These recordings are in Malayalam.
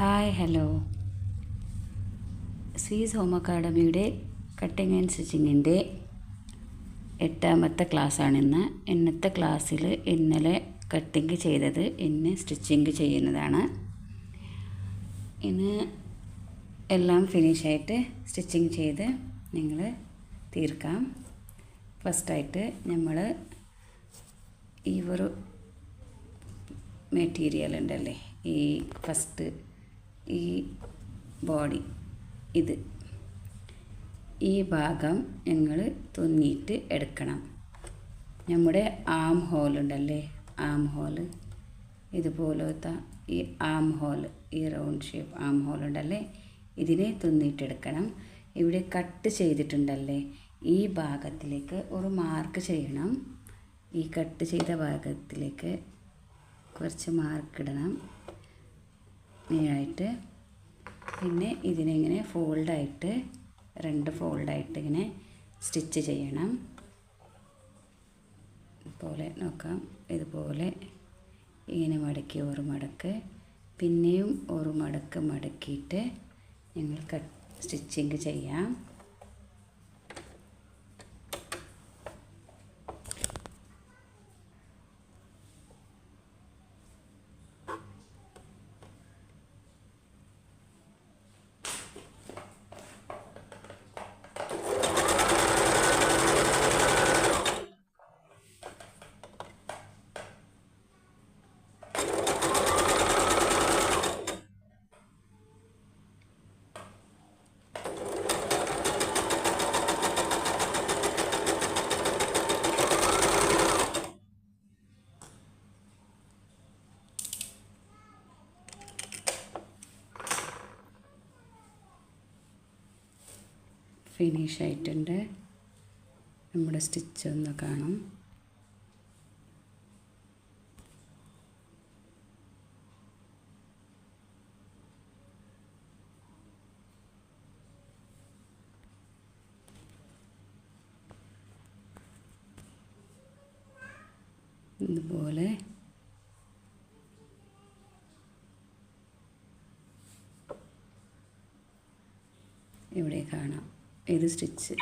ഹായ് ഹലോ സ്വീസ് ഹോം അക്കാഡമിയുടെ കട്ടിങ് ആൻഡ് സ്റ്റിച്ചിങ്ങിന്റെ എട്ടാമത്തെ ക്ലാസ്സാണിന്ന് ഇന്നത്തെ ക്ലാസ്സിൽ ഇന്നലെ കട്ടിങ് ചെയ്തത് ഇന്ന് സ്റ്റിച്ചിങ് ചെയ്യുന്നതാണ്. ഇന്ന് എല്ലാം ഫിനിഷായിട്ട് സ്റ്റിച്ചിങ് ചെയ്ത് നിങ്ങൾ തീർക്കാം. ഫസ്റ്റായിട്ട് നമ്മൾ ഈ ഒരു മെറ്റീരിയൽ ഉണ്ടല്ലേ ഈ ഫസ്റ്റ് ഈ ബോഡി ഇത്. ഈ ഭാഗം ഞങ്ങൾ തുന്നിയിട്ട് എടുക്കണം. നമ്മുടെ ആം ഹോളുണ്ടല്ലേ ആം ഹോൾ ഇതുപോലത്തെ ഈ ആം ഹോൾ ഈ റൗണ്ട് ഷേപ്പ് ആം ഹോൾ ഉണ്ടല്ലേ? ഇതിനെ തുന്നിയിട്ടെടുക്കണം ഇവിടെ കട്ട് ചെയ്തിട്ടുണ്ടല്ലേ? ഈ ഭാഗത്തിലേക്ക് ഒരു മാർക്ക് ചെയ്യണം. ഈ കട്ട് ചെയ്ത ഭാഗത്തിലേക്ക് കുറച്ച് മാർക്ക് ഇടണം. ഇങ്ങനെയായിട്ട്. പിന്നെ ഇതിനെ ഇങ്ങനെ ഫോൾഡായിട്ട് രണ്ട് ഫോൾഡായിട്ട് ഇങ്ങനെ സ്റ്റിച്ച് ചെയ്യണം. പോലെ നോക്കാം. ഇതുപോലെ ഇങ്ങനെ മടക്കി ഒരു മടക്ക്. പിന്നെയും ഒരു മടക്ക് മടക്കിയിട്ട് ഞങ്ങൾ കട്ട് സ്റ്റിച്ചിങ് ചെയ്യാം. ഫിനിഷ് ആയിട്ടുണ്ട് നമ്മുടെ സ്റ്റിച്ച് ഒന്ന് കാണാം ഇതുപോലെ ഇവിടെ കാണാം ഇത് സ്റ്റിച്ച്.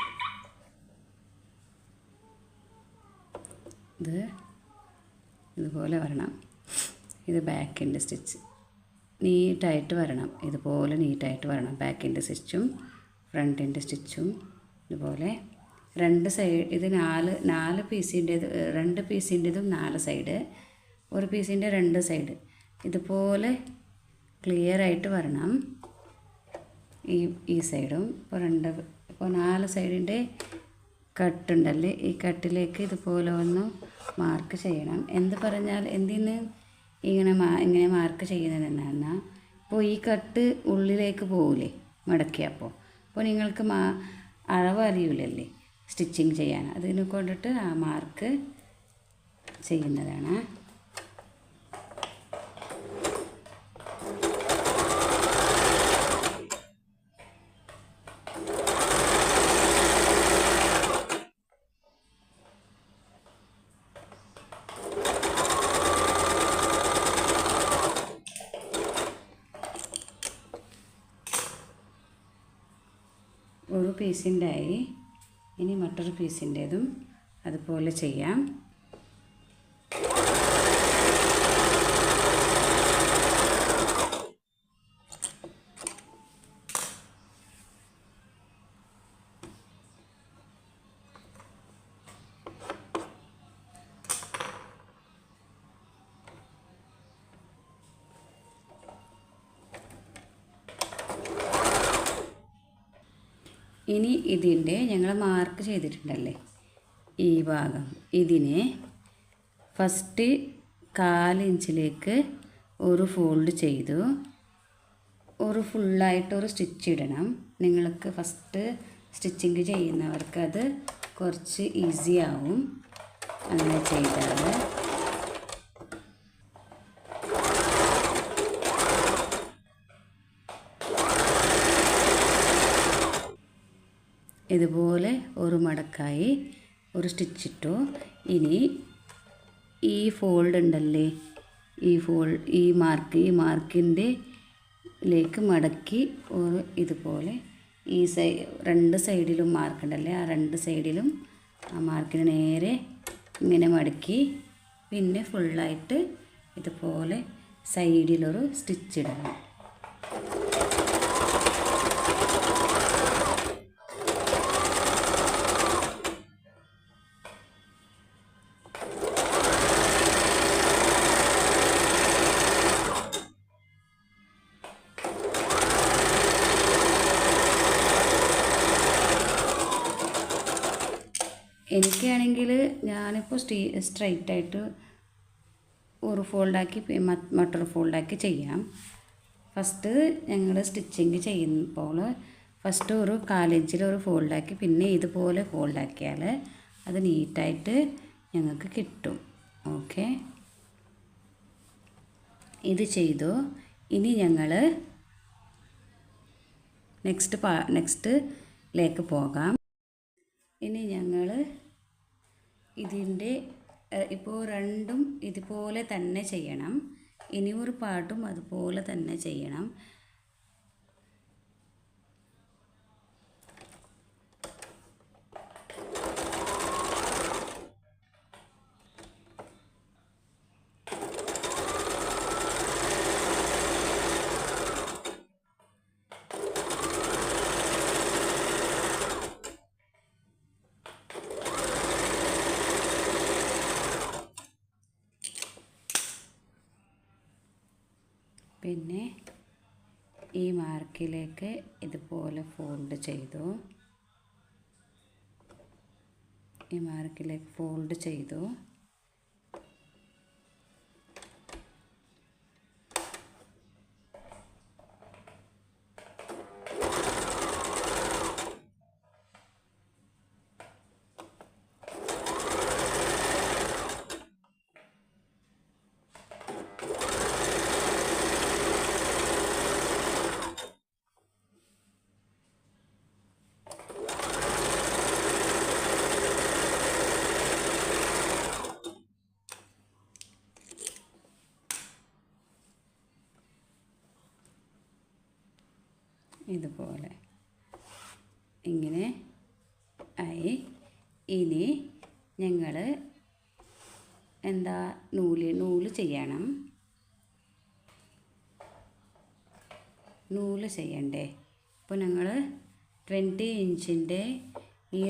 ഇത് ഇതുപോലെ വരണം. ഇത് ബാക്കിന്റെ സ്റ്റിച്ച്. നീറ്റായിട്ട് വരണം. ഇതുപോലെ നീറ്റായിട്ട് വരണം. ബാക്കിന്റെ സ്റ്റിച്ചും ഫ്രണ്ടിന്റെ സ്റ്റിച്ചും ഇതുപോലെ. രണ്ട് സൈഡ് ഇത് നാല് നാല് പീസിന്റേത് രണ്ട് പീസിന്റേതും നാല് സൈഡ്. ഒരു പീസിന്റെ രണ്ട് സൈഡ്. ഇതുപോലെ ക്ലിയർ ആയിട്ട് വരണം. ഈ ഈ സൈഡും. ഇപ്പോൾ രണ്ട് നാല് സൈഡിന്റെ കട്ടുണ്ടല്ലേ? ഈ കട്ടിലേക്ക് ഇതുപോലെ ഒന്ന് മാർക്ക് ചെയ്യണം. എന്ത് പറഞ്ഞാൽ എന്തിന് ഇങ്ങനെ മാ ഇങ്ങനെ മാർക്ക് ചെയ്യുന്നത് എന്നാ ഇപ്പോൾ ഈ കട്ട് ഉള്ളിലേക്ക് പോകില്ലേ മടക്കിയപ്പോൾ അപ്പോൾ നിങ്ങൾക്ക് മാ അളവ് അറിയില്ലല്ലേ സ്റ്റിച്ചിങ് ചെയ്യാൻ. അതിനെ കൊണ്ടിട്ട് ആ മാർക്ക് ചെയ്യുന്നതാണ് ഒരു പീസിന്റെ ആയി ഇനി മറ്റൊരു പീസിന്റേതും അതുപോലെ ചെയ്യാം ഇനി ഇതിന്റെ ഞങ്ങൾ മാർക്ക് ചെയ്തിട്ടുണ്ടല്ലേ? ഈ ഭാഗം. ഇതിനെ ഫസ്റ്റ് കാലിഞ്ചിലേക്ക് ഒരു ഫോൾഡ് ചെയ്തു. ഒരു ഫുള്ളായിട്ട് ഒരു സ്റ്റിച്ച് ഇടണം. നിങ്ങൾക്ക് ഫസ്റ്റ് സ്റ്റിച്ചിങ് ചെയ്യുന്നവർക്ക് അത് കുറച്ച് ഈസി ആവും. അങ്ങനെ ചെയ്താൽ ഇതുപോലെ ഒരു മടക്കായി ഒരു സ്റ്റിച്ചിട്ടു ഇനി ഈ ഫോൾഡ് ഉണ്ടല്ലേ? ഈ ഫോൾഡ് ഈ മാർക്ക് ഈ മാർക്കിന്റെ ലേക്ക് മടക്കി ഒരു ഇതുപോലെ ഈ സൈ രണ്ട് സൈഡിലും മാർക്കുണ്ടല്ലേ ആ രണ്ട് സൈഡിലും ആ മാർക്കിന് നേരെ ഇങ്ങനെ മടക്കി പിന്നെ ഫുള്ളായിട്ട് ഇതുപോലെ സൈഡിലൊരു സ്റ്റിച്ച് ഇടണം. ഞാനിപ്പോൾ സ്റ്റീ സ്ട്രൈറ്റ് ആയിട്ട് ഒരു ഫോൾഡാക്കി മറ്റൊരു ഫോൾഡാക്കി ചെയ്യാം. ഫസ്റ്റ് ഞങ്ങൾ സ്റ്റിച്ചിങ് ചെയ്യുമ്പോൾ ഫസ്റ്റ് ഒരു കാലിഞ്ചിൽ ഒരു ഫോൾഡാക്കി പിന്നെ ഇതുപോലെ ഫോൾഡാക്കിയാൽ അത് നീറ്റായിട്ട് ഞങ്ങൾക്ക് കിട്ടും. ഓക്കെ. ഇത് ചെയ്തു. ഇനി ഞങ്ങൾ നെക്സ്റ്റ് പാ നെക്സ്റ്റ് ലേക്ക് പോകാം ഇനി ഞങ്ങൾ ഇതിന്റെ ഇപ്പോൾ രണ്ടും ഇതുപോലെ തന്നെ ചെയ്യണം. ഇനി ഒരു പാട്ടും അതുപോലെ തന്നെ ചെയ്യണം. പിന്നെ ഈ മാർക്കിലേക്ക് ഇതുപോലെ ഫോൾഡ് ചെയ്തു. ഈ മാർക്കിലേക്ക് ഫോൾഡ് ചെയ്തു ഇതുപോലെ ഇങ്ങനെ ആയി ഇനി ഞങ്ങൾ എന്താ നൂൽ നൂൽ ചെയ്യണം നൂൽ ചെയ്യണ്ടേ? അപ്പോൾ ഞങ്ങൾ ട്വന്റി ഇഞ്ചിന്റെ ഈ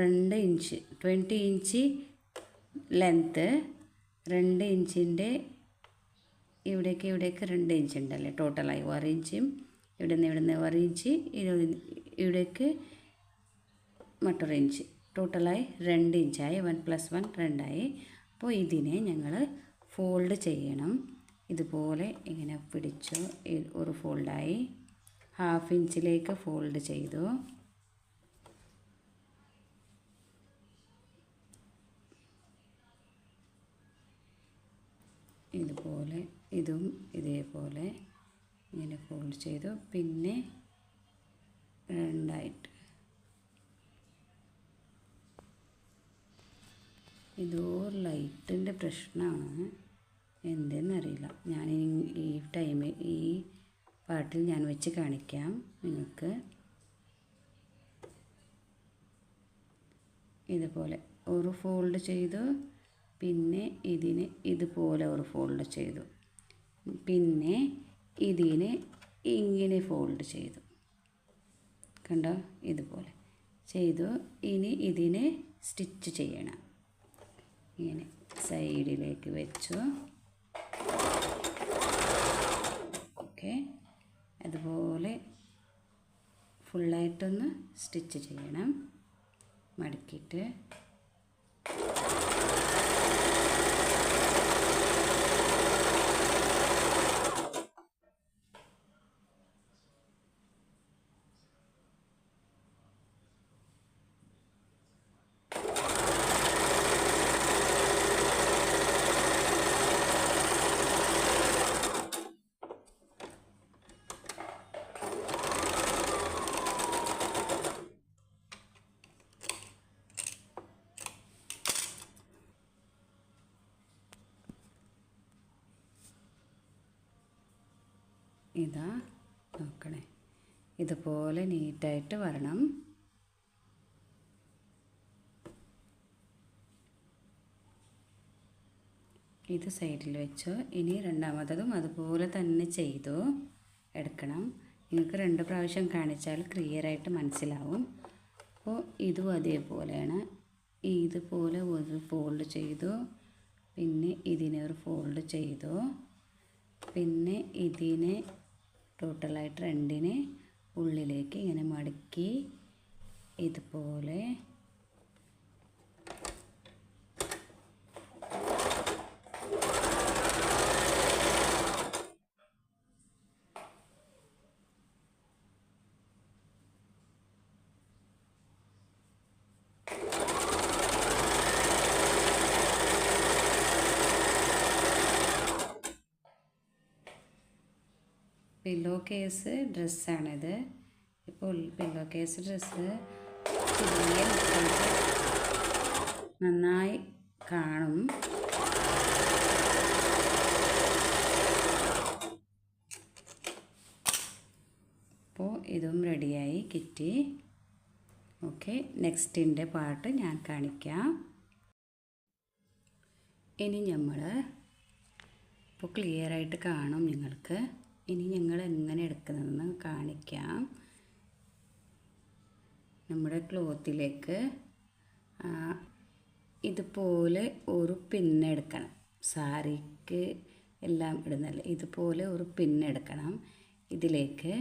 രണ്ട് ഇഞ്ച് ട്വന്റി ഇഞ്ച് ലെങ്ത്ത് രണ്ട് ഇഞ്ചിന്റെ ഇവിടേക്ക് ഇവിടേക്ക് രണ്ട് ഇഞ്ച് ഉണ്ടല്ലേ ടോട്ടലായി ഒരു ഇഞ്ചും ഇവിടെ നിന്ന് ഇവിടെ നിന്ന് ഒരു ഇഞ്ച് ഇവിടേക്ക് മറ്റൊരു ഇഞ്ച്. ടോട്ടലായി രണ്ട് ഇഞ്ചായി. വൺ പ്ലസ് വൺ രണ്ടായി അപ്പോൾ ഇതിനെ ഞങ്ങൾ ഫോൾഡ് ചെയ്യണം. ഇതുപോലെ ഇങ്ങനെ പിടിച്ചു ഒരു ഫോൾഡായി ഹാഫ് ഇഞ്ചിലേക്ക് ഫോൾഡ് ചെയ്തു. ഇതുപോലെ ഇതും ഇതേപോലെ ഇങ്ങനെ ഫോൾഡ് ചെയ്തു. പിന്നെ രണ്ടായിട്ട് ഇതോ ലൈറ്റിന്റെ പ്രശ്നമാണ്. എന്തെന്നറിയില്ല. ഞാൻ ഈ- ടൈമിൽ ഈ പാട്ടിൽ ഞാൻ വെച്ച് കാണിക്കാം. നിങ്ങൾക്ക് ഇതുപോലെ ഒരു ഫോൾഡ് ചെയ്തു. പിന്നെ ഇതിന് ഇതുപോലെ ഒരു ഫോൾഡ് ചെയ്തു. പിന്നെ ഇതിനെ ഇങ്ങനെ ഫോൾഡ് ചെയ്തു. കണ്ടോ? ഇതുപോലെ ചെയ്തു. ഇനി ഇതിനെ സ്റ്റിച്ച് ചെയ്യണം. ഇങ്ങനെ സൈഡിലേക്ക് വെച്ചു. ഓക്കെ അതുപോലെ ഫുള്ളായിട്ടൊന്ന് സ്റ്റിച്ച് ചെയ്യണം. മടക്കിയിട്ട് ഇതുപോലെ നീറ്റായിട്ട് വരണം. ഇത് സൈഡിൽ വെച്ചു. ഇനി രണ്ടാമത്തതും അതുപോലെ തന്നെ ചെയ്തു എടുക്കണം. നിങ്ങൾക്ക് രണ്ട് പ്രാവശ്യം കാണിച്ചാൽ ക്ലിയറായിട്ട് മനസ്സിലാവും. അപ്പോൾ ഇതും അതേപോലെയാണ്. ഇതുപോലെ ഒരു ഫോൾഡ് ചെയ്തു. പിന്നെ ഇതിനെ ഒരു ഫോൾഡ് ചെയ്തു. പിന്നെ ഇതിനെ ടോട്ടലായിട്ട് രണ്ടിനെ ഉള്ളിലേക്ക് ഇങ്ങനെ മടക്കി ഇതുപോലെ പില്ലോ കേസ് ഡ്രസ്സാണിത്. ഇപ്പോൾ പില്ലോ കേസ് ഡ്രസ്സ് നന്നായി കാണും. അപ്പോൾ ഇതും റെഡിയായി കിറ്റി ഓക്കെ നെക്സ്റ്റിന്റെ പാർട്ട് ഞാൻ കാണിക്കാം. ഇനി നമ്മൾ ഇപ്പോൾ ക്ലിയറായിട്ട് കാണും നിങ്ങൾക്ക്. ഇനി ഞങ്ങൾ എങ്ങനെ എടുക്കുന്നതെന്ന് കാണിക്കാം. നമ്മുടെ ക്ലോത്തിലേക്ക് ഇതുപോലെ ഒരു പിന്നെടുക്കണം സാരിക്ക് എല്ലാം ഇടുന്നല്ലേ ഇതുപോലെ ഒരു പിന്നെടുക്കണം ഇതിലേക്ക്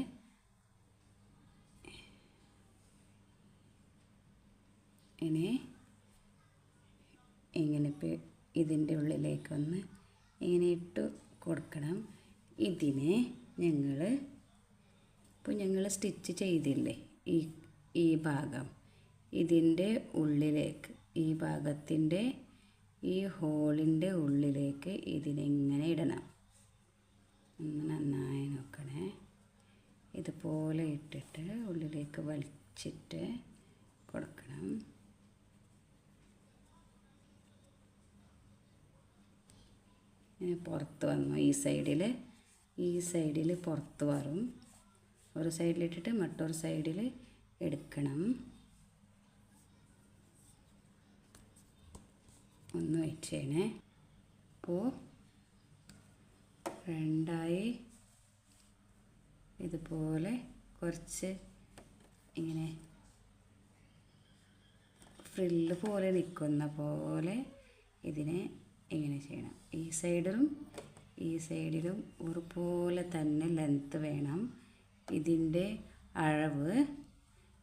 ഇനി ഇങ്ങനെ ഇതിന്റെ ഉള്ളിലേക്കൊന്ന് ഇങ്ങനെ ഇട്ട് കൊടുക്കണം. ഇതിനെ ഞങ്ങൾ ഇപ്പോൾ ഞങ്ങൾ സ്റ്റിച്ച് ചെയ്തില്ലേ ഈ ഈ ഭാഗം. ഇതിന്റെ ഉള്ളിലേക്ക് ഈ ഭാഗത്തിന്റെ ഈ ഹോളിന്റെ ഉള്ളിലേക്ക് ഇതിനെങ്ങനെ ഇടണം. നന്നായി നോക്കണേ. ഇതുപോലെ ഇട്ടിട്ട് ഉള്ളിലേക്ക് വലിച്ചിട്ട് കൊടുക്കണം. പുറത്ത് വന്നു ഈ സൈഡിൽ ഈ സൈഡിൽ പുറത്ത് വറും. ഒരു സൈഡിലിട്ടിട്ട് മറ്റൊരു സൈഡിൽ എടുക്കണം. ഒന്ന് വെച്ചേണേ അപ്പോൾ രണ്ടായി ഇതുപോലെ കുറച്ച് ഇങ്ങനെ ഫ്രില്ല് പോലെ നിൽക്കുന്ന പോലെ ഇതിനെ ഇങ്ങനെ ചെയ്യണം. ഈ സൈഡിലും ഈ സൈഡിലും ഒരുപോലെ തന്നെ ലെങ്ത്ത് വേണം. ഇതിന്റെ അളവ്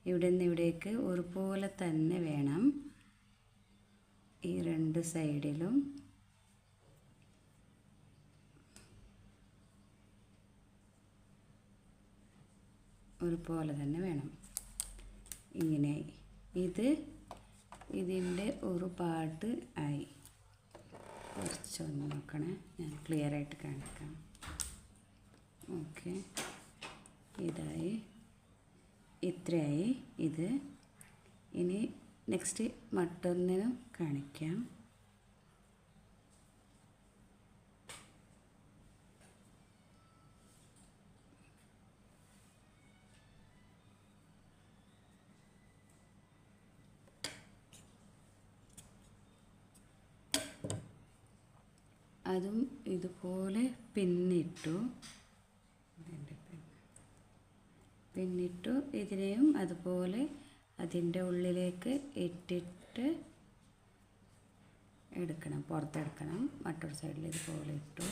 ഇവിടെ നിന്ന് ഇവിടേക്ക് ഒരുപോലെ തന്നെ വേണം. ഈ രണ്ട് സൈഡിലും. ഒരുപോലെ തന്നെ വേണം. ഇങ്ങനെ. ഇത് ഇതിന്റെ ഒരു പാട്ട് ആയി. കുറച്ചൊന്ന് നോക്കണേ. ഞാൻ ക്ലിയർ ആയിട്ട് കാണിക്കാം. ഓക്കെ ഇതായി. ഇത്രയായി. ഇത്. ഇനി നെക്സ്റ്റ് മറ്റൊന്നിനും കാണിക്കാം. അതും ഇതുപോലെ പിന്നിട്ടു. പിന്നിട്ടു ഇതിനെയും അതുപോലെ അതിന്റെ ഉള്ളിലേക്ക് ഇട്ടിട്ട് എടുക്കണം പുറത്തെടുക്കണം. മറ്റൊരു സൈഡിൽ ഇതുപോലെ ഇട്ടു.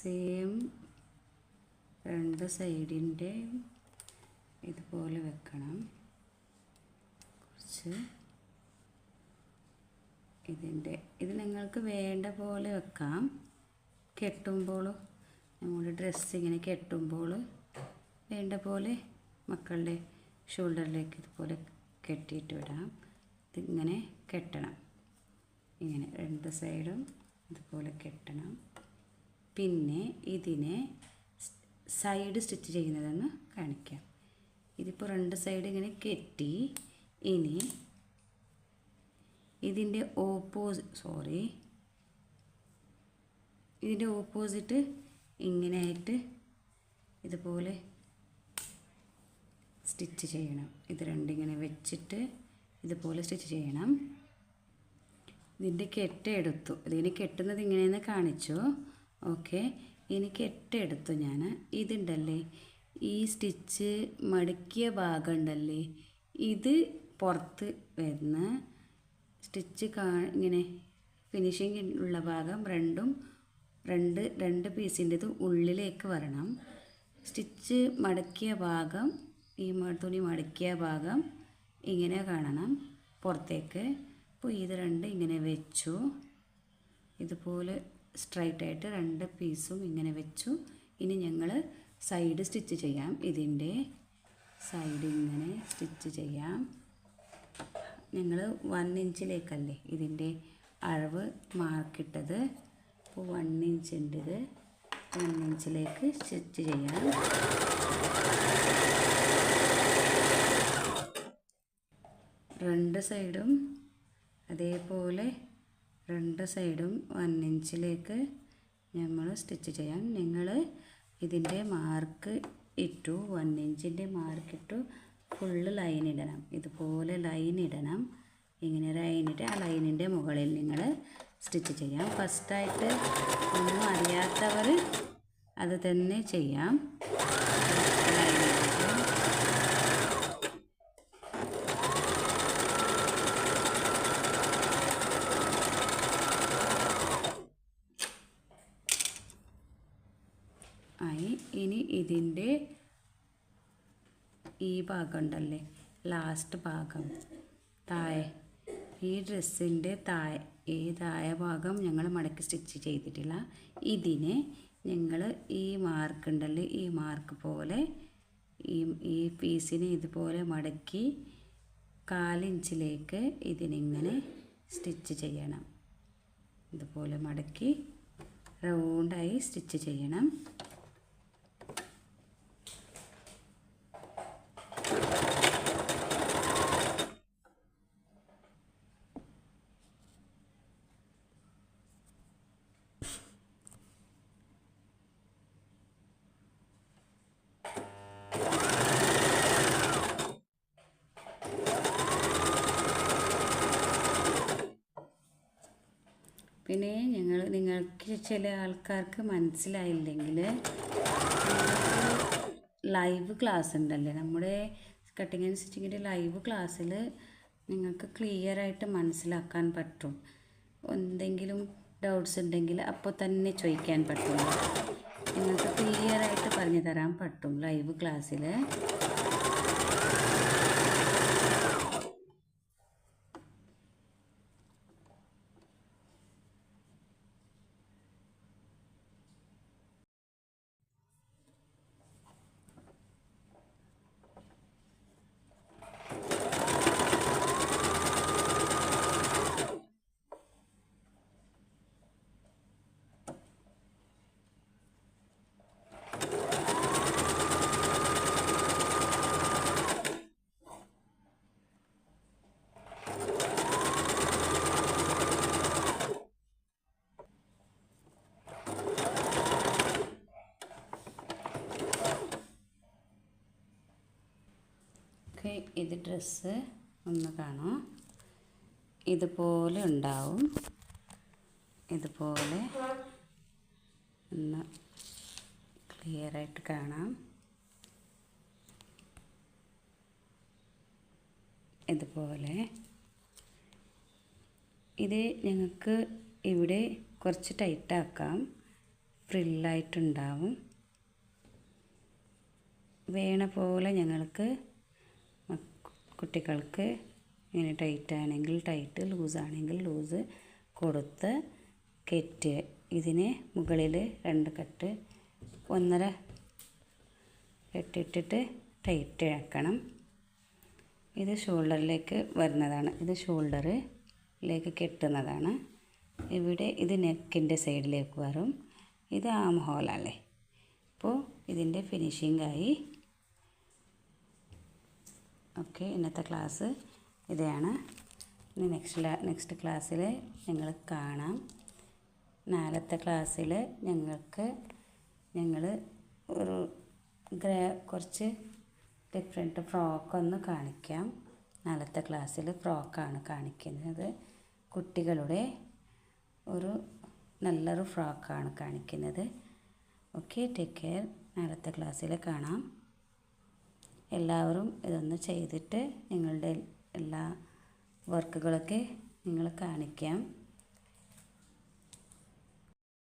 സെയിം രണ്ട് സൈഡിന്റെ ഇതുപോലെ വെക്കണം. കുറച്ച് ഇതിന്റെ ഇത് നിങ്ങൾക്ക് വേണ്ട പോലെ വെക്കാം. കെട്ടുമ്പോൾ നമ്മുടെ ഡ്രസ്സ് ഇങ്ങനെ കെട്ടുമ്പോൾ വേണ്ട പോലെ മക്കളുടെ ഷോൾഡറിലേക്ക് ഇതുപോലെ കെട്ടിയിട്ട് വിടാം. ഇതിങ്ങനെ കെട്ടണം. ഇങ്ങനെ രണ്ട് സൈഡും ഇതുപോലെ കെട്ടണം. പിന്നെ ഇതിനെ സൈഡ് സ്റ്റിച്ച് ചെയ്യുന്നതെന്ന് കാണിക്കാം. ഇതിപ്പോൾ രണ്ട് സൈഡ് ഇങ്ങനെ കെട്ടി ഇനി ഇതിന്റെ ഓപ്പോസ് സോറി ഇതിന്റെ ഓപ്പോസിറ്റ് ഇങ്ങനെയായിട്ട് ഇതുപോലെ സ്റ്റിച്ച് ചെയ്യണം. ഇത് രണ്ടിങ്ങനെ വെച്ചിട്ട് ഇതുപോലെ സ്റ്റിച്ച് ചെയ്യണം. ഇതിന്റെ കെട്ടെടുത്തു. ഇതിന് കെട്ടുന്നത് ഇങ്ങനെയെന്ന് കാണിച്ചു. ഓക്കെ. എനിക്ക് എട്ട് എടുത്തു ഞാൻ ഇതുണ്ടല്ലേ? ഈ സ്റ്റിച്ച് മടക്കിയ ഭാഗം ഉണ്ടല്ലേ ഇത് പുറത്ത് വരുന്ന സ്റ്റിച്ച് കാ ഇങ്ങനെ ഫിനിഷിങ് ഉള്ള ഭാഗം രണ്ടും രണ്ട് രണ്ട് പീസിന്റെത് ഉള്ളിലേക്ക് വരണം. സ്റ്റിച്ച് മടക്കിയ ഭാഗം ഈ തുണി മടക്കിയ ഭാഗം ഇങ്ങനെ കാണണം പുറത്തേക്ക്. അപ്പോൾ ഇത് രണ്ട് ഇങ്ങനെ വെച്ചു. ഇതുപോലെ സ്ട്രൈറ്റ് ആയിട്ട് രണ്ട് പീസും ഇങ്ങനെ വെച്ചു. ഇനി ഞങ്ങൾ സൈഡ് സ്റ്റിച്ച് ചെയ്യാം. ഇതിന്റെ സൈഡ് ഇങ്ങനെ സ്റ്റിച്ച് ചെയ്യാം. ഞങ്ങൾ വൺ ഇഞ്ചിലേക്കല്ലേ ഇതിന്റെ അളവ് മാർക്കിട്ടത് അപ്പോൾ വൺ ഇഞ്ച് ഉണ്ട് ഇത്. വൺ ഇഞ്ചിലേക്ക് സ്റ്റിച്ച് ചെയ്യാം. രണ്ട് സൈഡും അതേപോലെ രണ്ട് സൈഡും വൺ ഇഞ്ചിലേക്ക് നമ്മൾ സ്റ്റിച്ച് ചെയ്യാം. നിങ്ങൾ ഇതിന്റെ മാർക്ക് ഇട്ടു വൺ ഇഞ്ചിന്റെ മാർക്ക് ഇട്ടു ഫുള്ള് ലൈൻ ഇടണം. ഇതുപോലെ ലൈൻ ഇടണം. ഇങ്ങനെ ലൈൻ ആ ലൈനിന്റെ മുകളിൽ നിങ്ങൾ സ്റ്റിച്ച് ചെയ്യാം. ഫസ്റ്റായിട്ട് ഒന്നും അറിയാത്തവർ അത് തന്നെ ചെയ്യാം ഇട്ടിട്ട് ആയി ഇനി ഇതിന്റെ ഈ ഭാഗം ഉണ്ടല്ലേ ലാസ്റ്റ് ഭാഗം. താഴെ. ഈ ഡ്രസ്സിന്റെ താഴെ ഈ താഴെ ഭാഗം ഞങ്ങൾ മടക്കി സ്റ്റിച്ച് ചെയ്തിട്ടില്ല. ഇതിനെ ഞങ്ങൾ ഈ മാർക്ക് ഉണ്ടല്ലേ ഈ മാർക്ക് പോലെ ഈ ഈ പീസിനെ ഇതുപോലെ മടക്കി കാലിഞ്ചിലേക്ക് ഇതിനിങ്ങനെ സ്റ്റിച്ച് ചെയ്യണം. ഇതുപോലെ മടക്കി റൗണ്ടായി സ്റ്റിച്ച് ചെയ്യണം പിന്നെ ഞങ്ങൾ നിങ്ങൾക്ക് ചില ആൾക്കാർക്ക് മനസ്സിലായില്ലെങ്കിൽ ലൈവ് ക്ലാസ് ഉണ്ടല്ലേ നമ്മുടെ കട്ടിങ് ആൻഡ് സ്റ്റിച്ചിങ്ങിന്റെ ലൈവ് ക്ലാസ്സിൽ നിങ്ങൾക്ക് ക്ലിയർ ആയിട്ട് മനസ്സിലാക്കാൻ പറ്റും. എന്തെങ്കിലും ഡൗട്ട്സ് ഉണ്ടെങ്കിൽ അപ്പോൾ തന്നെ ചോദിക്കാൻ പറ്റും. നിങ്ങൾക്ക് ക്ലിയർ ആയിട്ട് പറഞ്ഞു തരാൻ പറ്റും ലൈവ് ക്ലാസ്സിൽ ഓക്കെ ഇത് ഡ്രസ്സ് ഒന്ന് കാണാം ഇതുപോലെ ഉണ്ടാവും. ഇതുപോലെ ഒന്ന് ക്ലിയർ ആയിട്ട് കാണാം. ഇതുപോലെ. ഇത് ഞങ്ങൾക്ക് ഇവിടെ കുറച്ച് ടൈറ്റാക്കാം ഫ്രില്ലായിട്ടുണ്ടാവും വേണ പോലെ ഞങ്ങൾക്ക് കുട്ടികൾക്ക് ഇങ്ങനെ ടൈറ്റ് ആണെങ്കിൽ ടൈറ്റ് ലൂസ് ആണെങ്കിൽ ലൂസ് കൊടുത്ത് കെറ്റ്. ഇതിന് മുകളിൽ രണ്ട് കെട്ട്. ഒന്നര കെട്ടിട്ടിട്ട് ടൈറ്റ് ആക്കണം. ഇത് ഷോൾഡറിലേക്ക് വരുന്നതാണ്. ഇത് ഷോൾഡറിലേക്ക് കെട്ടുന്നതാണ്. ഇവിടെ ഇത് നെക്കിന്റെ സൈഡിലേക്ക് വരും. ഇത് ആം ഹോളല്ലേ അപ്പോൾ ഇതിന്റെ ഫിനിഷിംഗ് ആയി. ഓക്കെ ഇന്നത്തെ ക്ലാസ് ഇതാണ്. ഇനി നെക്സ്റ്റ് നെക്സ്റ്റ് ക്ലാസ്സിൽ ഞങ്ങൾ കാണാം. നാലത്തെ ക്ലാസ്സിൽ ഞങ്ങൾക്ക് ഞങ്ങൾ ഒരു ഗ്രേ കുറച്ച് ഡിഫറെന്റ് ഫ്രോക്കൊന്ന് കാണിക്കാം. നാലത്തെ ക്ലാസ്സിൽ ഫ്രോക്കാണ് കാണിക്കുന്നത്. കുട്ടികളുടെ ഒരു നല്ലൊരു ഫ്രോക്കാണ് കാണിക്കുന്നത്. ഓക്കെ ടേക്ക് കെയർ നാലത്തെ ക്ലാസ്സിൽ കാണാം. എല്ലാവരും ഇതൊന്ന് ചെയ്തിട്ട് നിങ്ങളുടെ എല്ലാ വർക്കുകളൊക്കെ നിങ്ങൾ കാണിക്കാം.